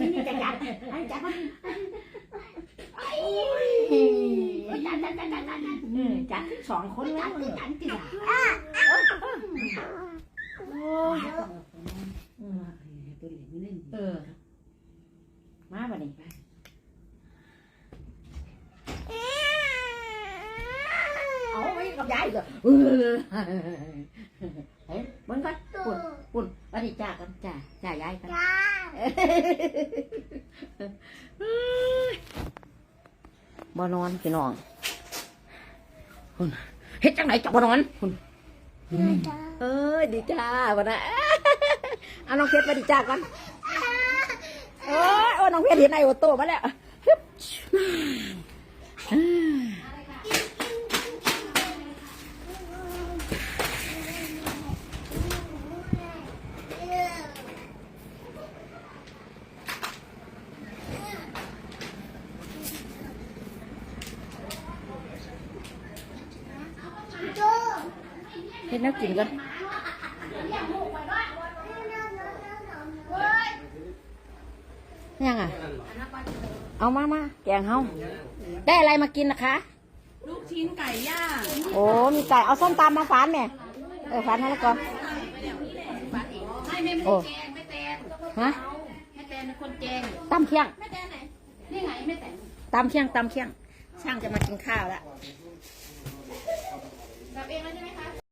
นี่จะจัดให้จัดมันจัดจัดจัดจัดจัดเออจัดทั้งสองคนแล้จัวดจัดจัดโอ้ยเออ มาบัดนี้เอาไว้กับยายก็เออเฮ้ย จ้ากันจ้าจ้ายายกันบ่นอนพี่น้องคุณเฮ็ดจังไหนจับบ่นอนคุณเอ้ยดีจ้าบ่นะเอาน้องเพชรมาดีจ้ากันเอ้ยโอ้น้องเพชรเห็นไอ้โอโต้มาแล้ว ฮ็ดแน้ำกินกันยังอะ เอามามาแกงเฮาได้อะไรมากินนะคะ ลูกชิ้นไก่ย่างโอ้ มีไก่ เอาส้มตำมาฝานแม่เออฝานให้แล้วก่อน ไม่ไม่ไม่โอ้ แจงไม่แตนฮะไม่แตนเป็นคนแจงตำเคียงไม่แตนไหนนี่ไงไม่แตนตำเคียงตำเคียง ช่างจะมากินข้าวแล้วแบบเองแล้วใช่ไหมคะ